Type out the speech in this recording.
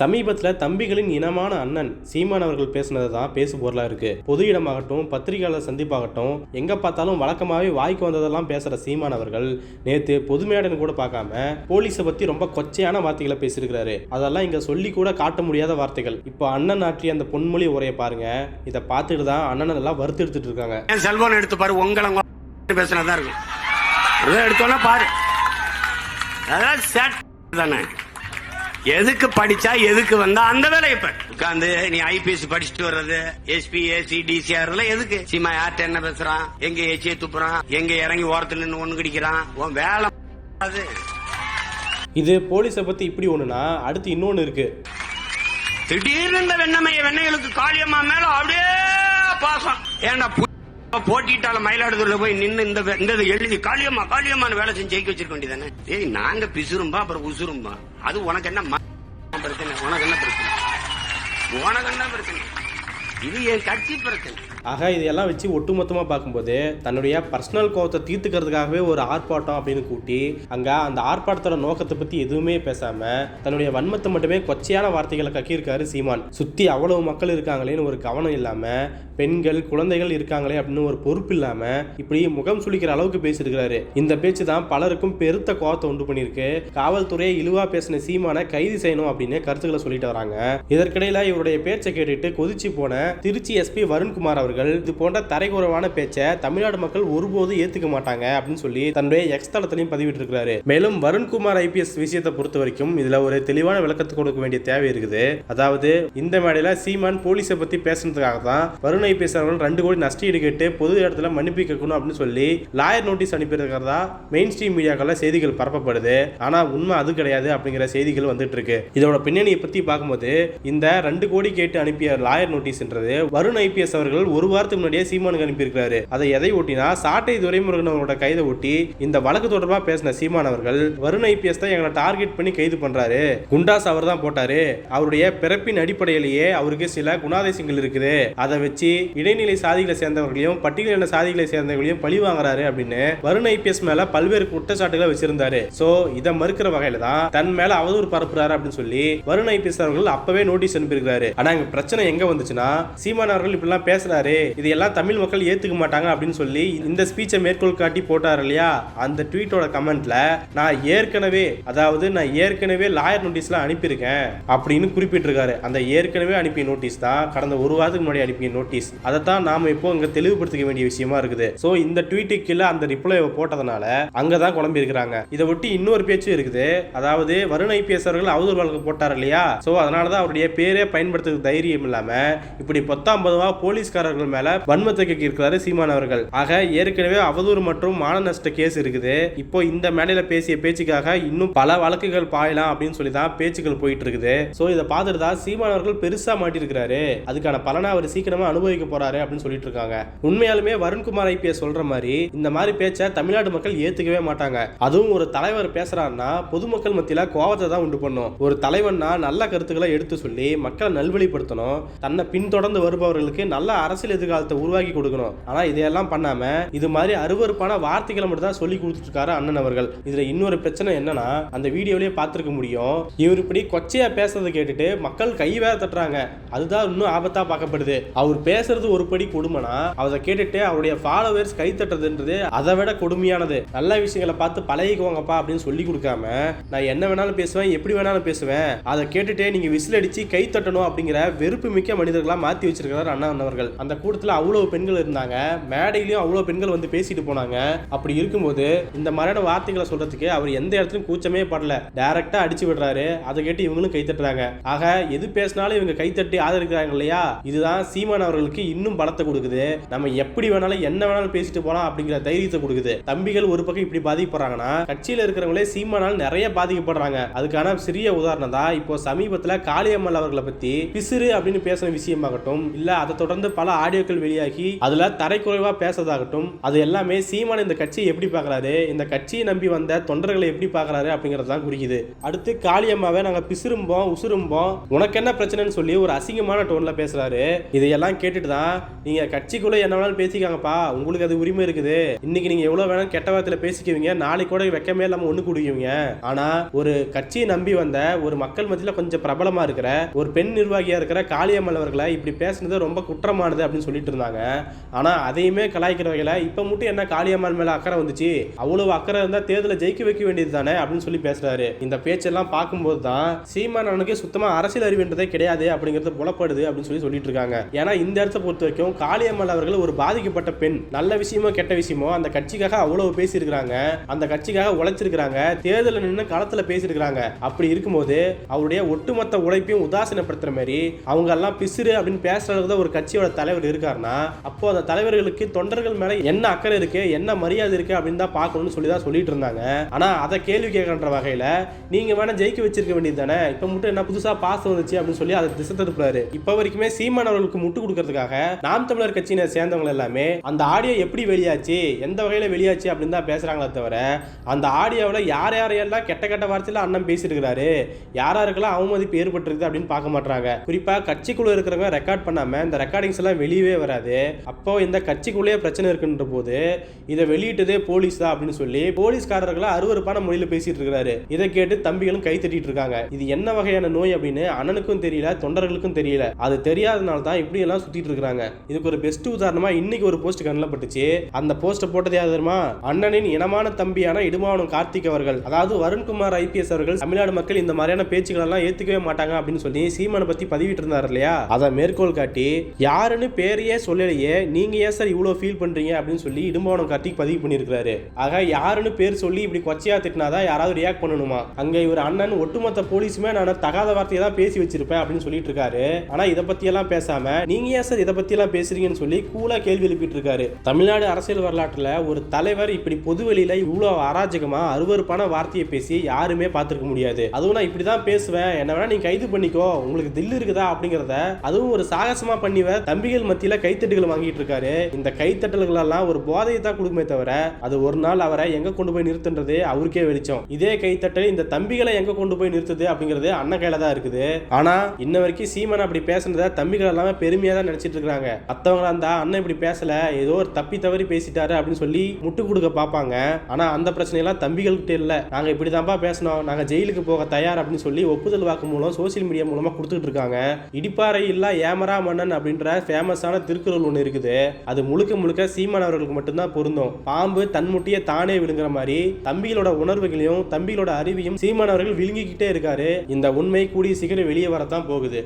சமீபத்தில் தம்பிகளின் இனமான அண்ணன் சீமான் அவர்கள் பேசுனது தான் பேசு பொருளாக இருக்கு. பொது இடமாகட்டும் பத்திரிகையாளர் சந்திப்பாகட்டும் எங்க பார்த்தாலும் வழக்கமாகவே வாய்க்கு வந்ததெல்லாம் பேசுற சீமான் அவர்கள் நேத்து பொது கூட பார்க்காம போலீஸை பத்தி ரொம்ப கொச்சையான வார்த்தைகளை பேசியிருக்கிறாரு. அதெல்லாம் இங்க சொல்லி கூட காட்ட முடியாத வார்த்தைகள். இப்போ அண்ணன் ஆற்றிய அந்த பொன்மொழி உரையை பாருங்க. இதை பார்த்துட்டு தான் அண்ணன் எல்லாம் வறுத்து எடுத்துட்டு இருக்காங்க. என் செல்போன் எடுத்து பாரு உங்களை பேசுனதா இருக்கும். எடுத்தோன்னா பாரு. அதான் தானே. எதுக்கு படிச்சா எதுக்கு வந்தா அந்த வேலை இப்ப? உட்காந்து நீ ஐபிஎஸ் படிச்சுட்டு வர்றது எஸ்பி ஏசி டிசிஆர் எதுக்கு? சீமா யார்கிட்ட என்ன பேசுறான்? எங்க ஏச்சியை துப்புறான்? எங்க இறங்கி ஓரத்துல நின்று ஒண்ணு கடிக்கிறான்? உன் வேலை அது. இது போலீஸை பத்தி இப்படி ஒண்ணுனா அடுத்து இன்னொன்னு இருக்கு. திடீர்னு இந்த வெண்ணமைய வெண்ணைகளுக்கு காளியம்மா மேல அப்படியே பாசம். ஏன்டா பு- போட்டிட்டால மயிலாடுதுறையில போய் நின்னு இந்த இந்த எழுதி காளியம்மா காளியம்மான்னு வேலை செஞ்சு ஜெயிக்க வச்சிருக்க வேண்டியதானே? ஏய் நாங்க பிசுரும்பா அப்புறம் உசுரும்பா அது உனக்கு என்ன பிரச்சனை? உனக்கு என்ன பிரச்சனை? உனக்கு என்ன பிரச்சனை? இது என் கட்சி பிரச்சனை. ஆக இதையெல்லாம் வச்சு ஒட்டுமொத்தமாக பார்க்கும்போது தன்னுடைய பர்சனல் கோவத்தை தீர்த்துக்கிறதுக்காகவே ஒரு ஆர்ப்பாட்டம் அப்படின்னு கூட்டி அங்கே அந்த ஆர்ப்பாட்டத்தோட நோக்கத்தை பற்றி எதுவுமே பேசாமல் தன்னுடைய வன்மத்தை மட்டுமே கொச்சையான வார்த்தைகளை கக்கியிருக்காரு சீமான். சுற்றி அவ்வளவு மக்கள் இருக்காங்களேன்னு ஒரு கவனம் இல்லாமல் பெண்கள் குழந்தைகள் இருக்காங்களே அப்படின்னு ஒரு பொறுப்பு இல்லாமல் இப்படி முகம் சுளிக்கிற அளவுக்கு பேசியிருக்கிறாரு. இந்த பேச்சு தான் பலருக்கும் பெருத்த கோவத்தை உண்டு பண்ணியிருக்கு. காவல்துறையை இழிவா பேசின சீமானை கைது செய்யணும் அப்படின்னு கருத்துக்களை சொல்லிட்டு வராங்க. இதற்கிடையில் இவருடைய பேச்சை கேட்டுட்டு கொதிச்சு போன திருச்சி எஸ்பி வருண்குமார் அவர் அவர்கள் இது போன்ற தரைகுறவான பேச்சை தமிழ்நாடு மக்கள் ஒருபோதும் ஏத்துக்க மாட்டாங்க அப்படின்னு சொல்லி தன்னுடைய எக்ஸ் தளத்திலையும் பதிவிட்டு மேலும் வருண்குமார் ஐபிஎஸ் விஷயத்தை பொறுத்த வரைக்கும் இதுல ஒரு தெளிவான விளக்கத்தை கொடுக்க வேண்டிய தேவை இருக்குது. அதாவது இந்த மேடையில சீமான் போலீஸை பத்தி பேசுனதுக்காக தான் வருண் ஐபிஎஸ் அவர்கள் ரெண்டு கோடி நஷ்டீடு கேட்டு பொது இடத்துல மன்னிப்பு கேட்கணும் அப்படின்னு சொல்லி லாயர் நோட்டீஸ் அனுப்பியிருக்கிறதா மெயின் ஸ்ட்ரீம் மீடியாக்கள்ல செய்திகள் பரப்பப்படுது. ஆனா உண்மை அது கிடையாது அப்படிங்கிற செய்திகள் வந்துட்டு இருக்கு இதோட பின்னணியை பத்தி பார்க்கும்போது இந்த ரெண்டு கோடி கேட்டு அனுப்பிய லாயர் நோட்டீஸ்ன்றது வருண் ஐபிஎஸ் அவர்கள் ஒரு வாரத்துக்கு முன்னாடியே சீமானுக்கு அனுப்பியிருக்காரு அதை எதை ஒட்டினா சாட்டை துரைமுருகன் அவரோட கைதை ஒட்டி இந்த வழக்கு தொடர்பாக பேசின சீமான் அவர்கள் வருண் ஐபிஎஸ் தான் எங்களை டார்கெட் பண்ணி கைது பண்றாரு. குண்டாஸ் அவர் தான் போட்டாரு. அவருடைய பிறப்பின் அடிப்படையிலேயே அவருக்கு சில குணாதிசயங்கள் இருக்குது. அதை வச்சு இடைநிலை சாதிகளை சேர்ந்தவர்களையும் பட்டியலின சாதிகளை சேர்ந்தவர்களையும் பழி வாங்குறாரு அப்படின்னு வருண் ஐபிஎஸ் மேல பல்வேறு குற்றச்சாட்டுகளை வச்சிருந்தாரு. சோ இதை மறுக்கிற வகையில தான் தன் மேல அவதூறு பரப்புறாரு அப்படின்னு சொல்லி வருண் ஐபிஎஸ் அவர்கள் அப்பவே நோட்டீஸ் அனுப்பியிருக்காரு ஆனா இங்க பிரச்சனை எங்க வந்துச்சுன்னா சீமான் அவர்கள் இப்படிலாம் பேசுறாரு. இதெல்லாம் தமிழ் மக்கள் ஏத்துக்க மாட்டாங்க அப்படின்னு சொல்லி இந்த ஸ்பீச்சை மேற்கோள் காட்டி போட்டார் இல்லையா? அந்த ட்வீட்டோட கமெண்ட்ல நான் ஏற்கனவே அதாவது நான் ஏற்கனவே லாயர் நோட்டீஸ்ல அனுப்பியிருக்கேன் அப்படின்னு குறிப்பிட்டிருக்காரு. அந்த ஏற்கனவே அனுப்பிய நோட்டீஸ் தான் கடந்த ஒரு வாரத்துக்கு முன்னாடி அனுப்பிய நோட்டீஸ் அதை தான் நாம இப்போ இங்க தெளிவுபடுத்திக்க வேண்டிய விஷயமா இருக்குது. ஸோ இந்த ட்வீட்டு கீழே அந்த ரிப்ளை போட்டதுனால அங்கதான் குழம்பி இருக்கிறாங்க. இதை ஒட்டி இன்னொரு பேச்சு இருக்குது. அதாவது வருண் ஐபிஎஸ் அவர்கள் அவதூறு வழக்கு போட்டார் இல்லையா? சோ அதனாலதான் அவருடைய பேரே பயன்படுத்துறதுக்கு தைரியம் இல்லாம இப்படி பத்தாம் போலீஸ்காரர்கள் மேல வன்மத்தை இருக்கிறாரு சீமான் அவர்கள். ஆக ஏற்கனவே அவதூறு மற்றும் மான நஷ்ட கேஸ் இருக்குது. இப்போ இந்த மேடையில பேசிய பேச்சுக்காக இன்னும் பல வழக்குகள் பாயலாம் அப்படின்னு சொல்லி தான் பேச்சுக்கள் போயிட்டு இருக்குது சோ இதை பார்த்துட்டு தான் சீமான் அவர்கள் பெருசா மாட்டிருக்கிறாரு அதுக்கான பலனை அவர் சீக்கிரமா அனுபவிக்க போறாரு அப்படின்னு சொல்லிட்டு இருக்காங்க உண்மையாலுமே வருண்குமார் ஐபிஎஸ் சொல்ற மாதிரி இந்த மாதிரி பேச்சை தமிழ்நாடு மக்கள் ஏத்துக்கவே மாட்டாங்க. அதுவும் ஒரு தலைவர் பேசுறாருன்னா பொதுமக்கள் மத்தியில கோவத்தை தான் உண்டு பண்ணும். ஒரு தலைவன்னா நல்ல கருத்துக்களை எடுத்து சொல்லி மக்களை நல்வழிப்படுத்தணும். தன்னை பின்தொடர்ந்து வருபவர்களுக்கு நல்ல அரசியல் எதிர்காலத்தை உருவாக்கி கொடுக்கணும். ஆனா இதையெல்லாம் பண்ணாம இது மாதிரி அருவருப்பான வார்த்தைகளை மட்டும் தான் சொல்லி கொடுத்துட்டு இருக்காரு அண்ணன் அவர்கள். இதுல இன்னொரு பிரச்சனை என்னன்னா அந்த வீடியோலயே பார்த்துருக்க முடியும். இவர் இப்படி கொச்சையா பேசுறதை கேட்டுட்டு மக்கள் கை வேற தட்டுறாங்க. அதுதான் இன்னும் ஆபத்தா பார்க்கப்படுது. அவர் பேசுறது ஒரு படி கொடுமைனா அதை கேட்டுட்டு அவருடைய ஃபாலோவர்ஸ் கை தட்டுறதுன்றது அதை விட கொடுமையானது. நல்ல விஷயங்களை பார்த்து பழகிக்குவாங்கப்பா அப்படின்னு சொல்லி கொடுக்காம நான் என்ன வேணாலும் பேசுவேன் எப்படி வேணாலும் பேசுவேன் அதை கேட்டுட்டு நீங்க விசில் அடிச்சு கை தட்டணும் அப்படிங்கிற வெறுப்பு மிக்க மனிதர்களா மாத்தி வச்சிருக்கிறார் அண்ணா அவர்கள் அந்த கூட்டத்தில் அவ்வளோ பெண்கள் இருந்தாங்க. மேடையிலையும் அவ்வளோ பெண்கள் வந்து பேசிட்டு போனாங்க. அப்படி இருக்கும்போது இந்த மாதிரியான வார்த்தைகளை சொல்றதுக்கு அவர் எந்த இடத்துலையும் கூச்சமே படல. டைரக்டா அடிச்சு விடுறாரு. அதை கேட்டு இவங்களும் கை தட்டுறாங்க. ஆக எது பேசினாலும் இவங்க கைத்தட்டி ஆதரிக்கிறாங்க இல்லையா? இதுதான் சீமான் அவர்களுக்கு இன்னும் பலத்தை கொடுக்குது. நம்ம எப்படி வேணாலும் என்ன வேணாலும் பேசிட்டு போலாம் அப்படிங்கிற தைரியத்தை கொடுக்குது. தம்பிகள் ஒரு பக்கம் இப்படி பாதிக்கப்படுறாங்கன்னா கட்சியில இருக்கிறவங்களே சீமானால் நிறைய பாதிக்கப்படுறாங்க. அதுக்கான சிறிய உதாரணம் தான் இப்போ சமீபத்துல காளியம்மல் அவர்களை பத்தி பிசிறு அப்படின்னு பேசின விஷயமாகட்டும் இல்ல அதை தொடர்ந்து பல ஆடியோக்கள் வெளியாகி அதுல தரைக்குறைவா பேசுறதாகட்டும் அது எல்லாமே சீமான் இந்த கட்சியை எப்படி பாக்குறாரு இந்த கட்சியை நம்பி வந்த தொண்டர்களை எப்படி பாக்குறாரு அப்படிங்கறது தான் குறிக்குது. அடுத்து காளியம்மாவை நாங்க பிசுரும்போம் உசுரும்போம் உனக்கு என்ன பிரச்சனைன்னு சொல்லி ஒரு அசிங்கமான டோன்ல பேசுறாரு. இதையெல்லாம் கேட்டுட்டு தான் நீங்க கட்சிக்குள்ள என்ன வேணாலும் பேசிக்காங்கப்பா உங்களுக்கு அது உரிமை இருக்குது. இன்னைக்கு நீங்க எவ்வளவு வேணாலும் கெட்ட வார்த்தையில பேசிக்குவீங்க நாளைக்கு கூட வெக்கமே இல்லாம ஒண்ணு குடிக்குவீங்க. ஆனா ஒரு கட்சியை நம்பி வந்த ஒரு மக்கள் மத்தியில கொஞ்சம் பிரபலமா இருக்கிற ஒரு பெண் நிர்வாகியா இருக்கிற காளியம்மல் அவர்களை இப்படி பேசுனது ரொம்ப குற்றமானது அப்படின்னு சொல்லிட்டு இருந்தாங்க. ஆனா அதையுமே கலாய்க்கிற வகையில இப்ப மட்டும் என்ன காளியம்மாள் மேல அக்கறை வந்துச்சு? அவ்வளவு அக்கறை இருந்தா தேர்தல ஜெயிக்க வைக்க வேண்டியது தானே? அப்படின்னு சொல்லி பேசுறாரு. இந்த பேச்செல்லாம் பார்க்கும்போது தான் சீமான் அவனுக்கு சுத்தமா அரசியல் அறிவுன்றதே கிடையாது அப்படிங்கிறது புலப்படுது அப்படின்னு சொல்லி சொல்லிட்டு இருக்காங்க. ஏன்னா இந்த இடத்த பொறுத்த வரைக்கும் காளியம்மாள் அவர்கள் ஒரு பாதிக்கப்பட்ட பெண். நல்ல விஷயமோ கெட்ட விஷயமோ அந்த கட்சிக்காக அவ்வளவு பேசியிருக்கிறாங்க. அந்த கட்சிக்காக உழைச்சிருக்கிறாங்க. தேர்தலில் நின்று களத்துல பேசியிருக்கிறாங்க. அப்படி இருக்கும்போது அவருடைய ஒட்டுமொத்த உழைப்பையும் உதாசீனப்படுத்துற மாதிரி அவங்க எல்லாம் பிசுறு அப்படின்னு பேசுறது தான் ஒரு கட்சியோட தலைவர். இருக்காருன்னா அப்போ அந்த தலைவர்களுக்கு தொண்டர்கள் மேல என்ன அக்கறை இருக்கு என்ன மரியாதை இருக்கு அப்படின்னு தான் பார்க்கணும்னு சொல்லி தான் சொல்லிட்டு இருந்தாங்க. ஆனா அதை கேள்வி கேட்கன்ற வகையில நீங்க வேணா ஜெயிக்க வச்சிருக்க வேண்டியது தானே? இப்ப மட்டும் என்ன புதுசா பாஸ் வந்துச்சு அப்படின்னு சொல்லி அதை திசை திருப்புறாரு. இப்ப வரைக்குமே சீமான் அவர்களுக்கு முட்டு கொடுக்கறதுக்காக நாம் தமிழர் கட்சியினை சேர்ந்தவங்க எல்லாமே அந்த ஆடியோ எப்படி வெளியாச்சு எந்த வகையில வெளியாச்சு அப்படின்னு தான் பேசுறாங்களே தவிர அந்த ஆடியோவில் யார் யாரையெல்லாம் கெட்ட கெட்ட வார்த்தையில அண்ணன் பேசியிருக்கிறாரு யார் யாருக்கெல்லாம் அவமதிப்பு ஏற்பட்டிருக்கு அப்படின்னு பார்க்க மாட்டாங்க குறிப்பா கட்சிக்குள்ள இருக்கிறவங்க ரெக்கார்ட் பண்ணாம இந்த ரெக்கார்டிங்ஸ் எல்லாம் வெளியவே வராது. அப்போ இந்த கட்சிக்குள்ளேயே பிரச்சனை இருக்குன்ற போது இதை வெளியிட்டதே போலீஸ் தான் அப்படின்னு சொல்லி போலீஸ்காரர்களை அருவருப்பான மொழியில பேசிட்டு இருக்கிறாரு. இதை கேட்டு தம்பிகளும் கை தட்டிட்டு இருக்காங்க. இது என்ன வகையான நோய் அப்படின்னு அண்ணனுக்கும் தெரியல தொண்டர்களுக்கும் தெரியல. அது தெரியாதனால தான் இப்படி எல்லாம் சுத்திட்டு இருக்காங்க இதுக்கு ஒரு பெஸ்ட் உதாரணமா இன்னைக்கு ஒரு போஸ்ட் கண்ணில் பட்டுச்சு அந்த போஸ்ட்டை போட்டது யாரு தெரியுமா? அண்ணனின் இனமான தம்பியான இடுமாவனம் கார்த்திக் அவர்கள். அதாவது வருண்குமார் ஐபிஎஸ் அவர்கள் தமிழ்நாடு மக்கள் இந்த மாதிரியான பேச்சுக்கள் எல்லாம் ஏத்துக்கவே மாட்டாங்க அப்படின்னு சொல்லி சீமானை பத்தி பதிவிட்டு இருந்தார் இல்லையா? அதை மேற்கோள் காட்டி யாருன்னு பேரையே சொல்லலையே நீங்க ஏன் சார் இவ்வளோ ஃபீல் பண்றீங்க அப்படின்னு சொல்லி இடுமாவனம் கார்த்திக் பதிவு பண்ணியிருக்கிறாரு. ஆக யாருன்னு பேர் சொல்லி இப்படி கொச்சையா திட்டினாதான் யாராவது ரியாக்ட் பண்ணணுமா? அங்க இவர் அண்ணன் ஒட்டுமொத்த போலீஸுமே நான் தகாத வார்த்தையை தான் பேசி வச்சிருப்பேன் அப்படின்னு சொல்லிட்டு இருக்காரு. ஆனா இதை பத்தி எல்லாம் பேசாம நீங்க ஏன் சார் இதை பத்தி எல்லாம் பேசுறீங்கன்னு சொல்லி கூலா கேள்வி எழுப்பிட்டு இருக்காரு. தமிழ்நாடு அரசியல் வரலாற்றுல ஒரு தலைவர் இப்படி பொதுவெளியில் இவ்வளோ இவ்வளவு அராஜகமா அருவருப்பான வார்த்தையை பேசி யாருமே பார்த்துருக்க முடியாது. அதுவும் நான் இப்படிதான் பேசுவேன். என்ன வேணா நீ கைது பண்ணிக்கோ. உங்களுக்கு தில்லு இருக்குதா அப்படிங்கிறத அதுவும் ஒரு சாகசமா பண்ணிவ தம்பிகள் மத்தியில் கைத்தட்டுகள் வாங்கிட்டு இருக்காரு. இந்த கைத்தட்டல்களெல்லாம் ஒரு போதையை தான் கொடுக்குமே தவிர அது ஒரு நாள் அவரை எங்கே கொண்டு போய் நிறுத்துன்றது அவருக்கே வெளிச்சம். இதே கைத்தட்டல் இந்த தம்பிகளை எங்கே கொண்டு போய் நிறுத்துது அப்படிங்கிறது அண்ணன் கையில தான் இருக்குது. ஆனால் இன்ன வரைக்கும் சீமன் அப்படி பேசுனதை தம்பிகள் எல்லாமே பெருமையாக தான் நினைச்சிட்டு இருக்காங்க. அத்தவங்களா இருந்தா அண்ணன் இப்படி பேசல ஏதோ ஒரு தப்பி தவறி பேசிட்டாரு அப்படின்னு சொல்லி முட்டு கொடுக்க பார்ப்பாங்க. ஆனால் அந்த பிரச்சனையெல்லாம் தம்பிகள்கிட்ட இல்லை. நாங்கள் இப்படி இப்படிதான்ப்பா பேசணும். நாங்கள் ஜெயிலுக்கு போக தயார் அப்படின்னு சொல்லி ஒப்புதல் வாக்கு மூலம் சோசியல் மீடியா மூலமாக கொடுத்துட்டு இருக்காங்க. இடிப்பாறை இல்லா ஏமரா மன்னன் அப்படின்ற ஃபேமஸ் ஃபேமஸான திருக்குறள் ஒன்று இருக்குது. அது முழுக்க முழுக்க சீமான் அவர்களுக்கு மட்டும்தான் பொருந்தும். பாம்பு தன்முட்டியை தானே விழுங்குற மாதிரி தம்பிகளோட உணர்வுகளையும் தம்பிகளோட அறிவையும் சீமான் அவர்கள் விழுங்கிக்கிட்டே இருக்காரு. இந்த உண்மை கூடிய சீக்கிரம் வெளியே வரத்தான் போகுது.